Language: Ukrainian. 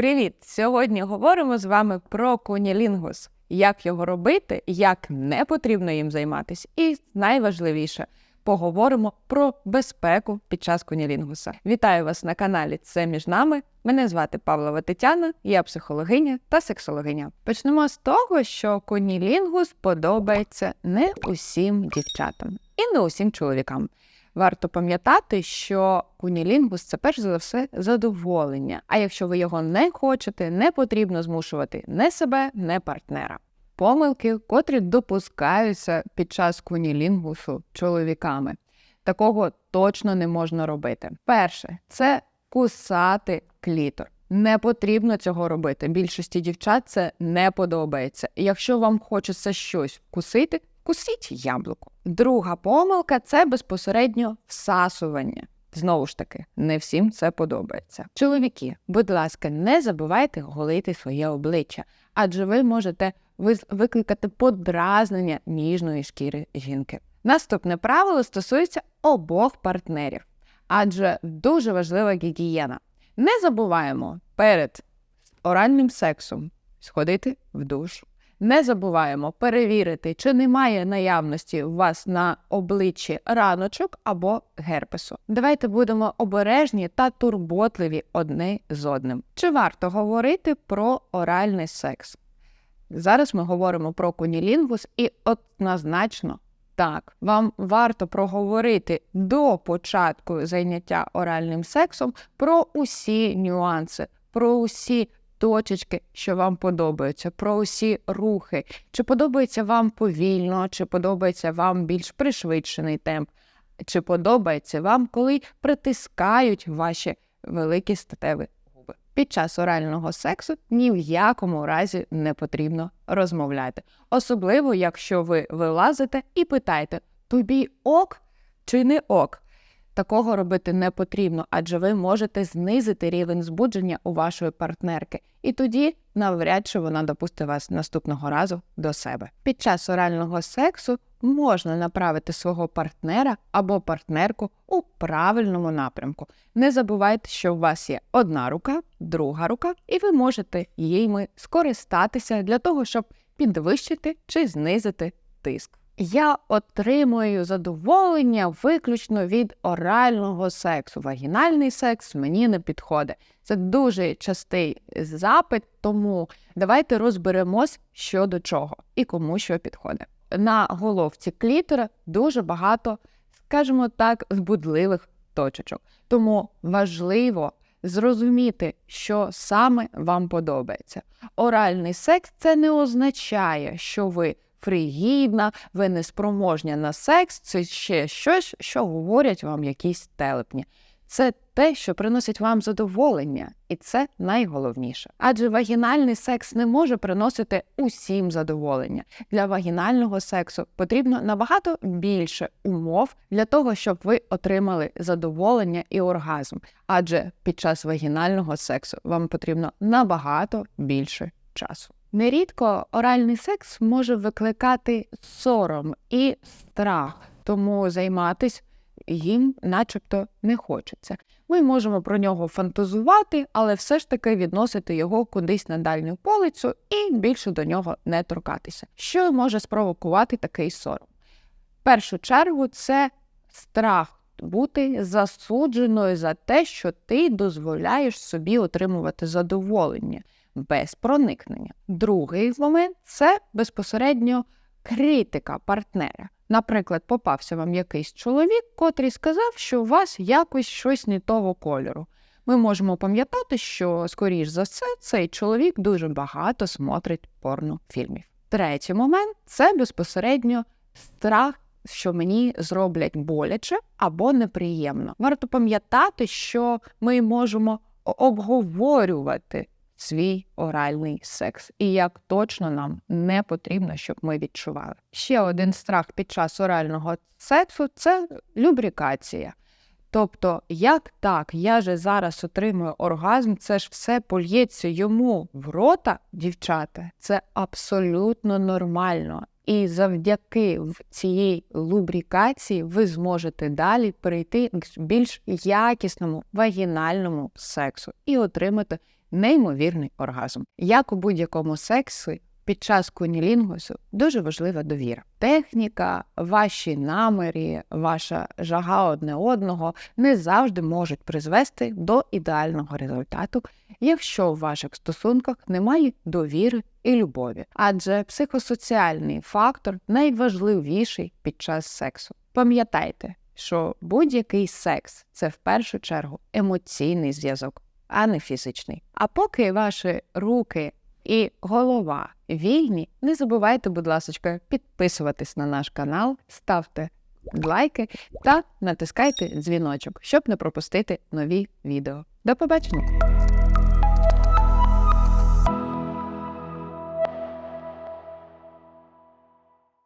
Привіт! Сьогодні говоримо з вами про кунілінгус, як його робити, як не потрібно їм займатися, і найважливіше поговоримо про безпеку під час кунілінгуса. Вітаю вас на каналі Це між нами. Мене звати Павлова Тетяна, я психологиня та сексологиня. Почнемо з того, що кунілінгус подобається не усім дівчатам і не усім чоловікам. Варто пам'ятати, що кунілінгус це перш за все задоволення. А якщо ви його не хочете, не потрібно змушувати не себе, не партнера. Помилки, котрі допускаються під час кунілінгусу чоловіками. Такого точно не можна робити. Перше, це кусати клітор. Не потрібно цього робити. Більшості дівчат це не подобається. І якщо вам хочеться щось вкусити, вкусіть яблуко. Друга помилка це безпосередньо всасування. Знову ж таки, не всім це подобається. Чоловіки, будь ласка, не забувайте голити своє обличчя, адже ви можете викликати подразнення ніжної шкіри жінки. Наступне правило стосується обох партнерів, адже дуже важлива гігієна. Не забуваємо перед оральним сексом сходити в душ. Не забуваємо перевірити, чи немає наявності у вас на обличчі раночок або герпесу. Давайте будемо обережні та турботливі одне з одним. Чи варто говорити про оральний секс? Зараз ми говоримо про кунілінгус, і однозначно так, вам варто проговорити до початку заняття оральним сексом про усі нюанси, про усі точечки, що вам подобаються, про усі рухи. Чи подобається вам повільно, чи подобається вам більш пришвидшений темп, чи подобається вам, коли притискають ваші великі статеві губи. Під час орального сексу ні в якому разі не потрібно розмовляти. Особливо, якщо ви вилазите і питаєте, тобі ок чи не ок. Такого робити не потрібно, адже ви можете знизити рівень збудження у вашої партнерки, і тоді навряд чи вона допустить вас наступного разу до себе. Під час орального сексу можна направити свого партнера або партнерку у правильному напрямку. Не забувайте, що у вас є одна рука, друга рука, і ви можете їми скористатися для того, щоб підвищити чи знизити тиск. Я отримую задоволення виключно від орального сексу. Вагінальний секс мені не підходить. Це дуже частий запит, тому давайте розберемось, що до чого і кому що підходить. На головці клітора дуже багато, скажімо так, збудливих точечок. Тому важливо зрозуміти, що саме вам подобається. Оральний секс це не означає, що ви фригідна, ви неспроможня на секс, це ще щось, що говорять вам якісь телепні. Це те, що приносить вам задоволення, і це найголовніше. Адже вагінальний секс не може приносити усім задоволення. Для вагінального сексу потрібно набагато більше умов для того, щоб ви отримали задоволення і оргазм. Адже під час вагінального сексу вам потрібно набагато більше часу. Нерідко оральний секс може викликати сором і страх, тому займатись їм, начебто, не хочеться. Ми можемо про нього фантазувати, але все ж таки відносити його кудись на дальню полицю і більше до нього не торкатися. Що може спровокувати такий сором? В першу чергу це страх бути засудженою за те, що ти дозволяєш собі отримувати задоволення без проникнення. Другий момент це безпосередньо критика партнера. Наприклад, попався вам якийсь чоловік, котрий сказав, що у вас якось щось не того кольору. Ми можемо пам'ятати, що, скоріш за все, цей чоловік дуже багато смотрить порнофільмів. Третій момент це безпосередньо страх, що мені зроблять боляче або неприємно. Варто пам'ятати, що ми можемо обговорювати свій оральний секс, і як точно нам не потрібно, щоб ми відчували. Ще один страх під час орального сексу це любрикація. Тобто, як так, я же зараз отримую оргазм, це ж все польється йому в рота, дівчата, це абсолютно нормально. І завдяки цієї лубрикації ви зможете далі перейти к більш якісному вагінальному сексу і отримати неймовірний оргазм. Як у будь-якому сексі, під час кунілінгусу дуже важлива довіра. Техніка, ваші наміри, ваша жага одне одного не завжди можуть призвести до ідеального результату, якщо в ваших стосунках немає довіри і любові. Адже психосоціальний фактор найважливіший під час сексу. Пам'ятайте, що будь-який секс це в першу чергу емоційний зв'язок, а не фізичний. А поки ваші руки і голова вільні, не забувайте, будь ласка, підписуватись на наш канал, ставте лайки та натискайте дзвіночок, щоб не пропустити нові відео. До побачення!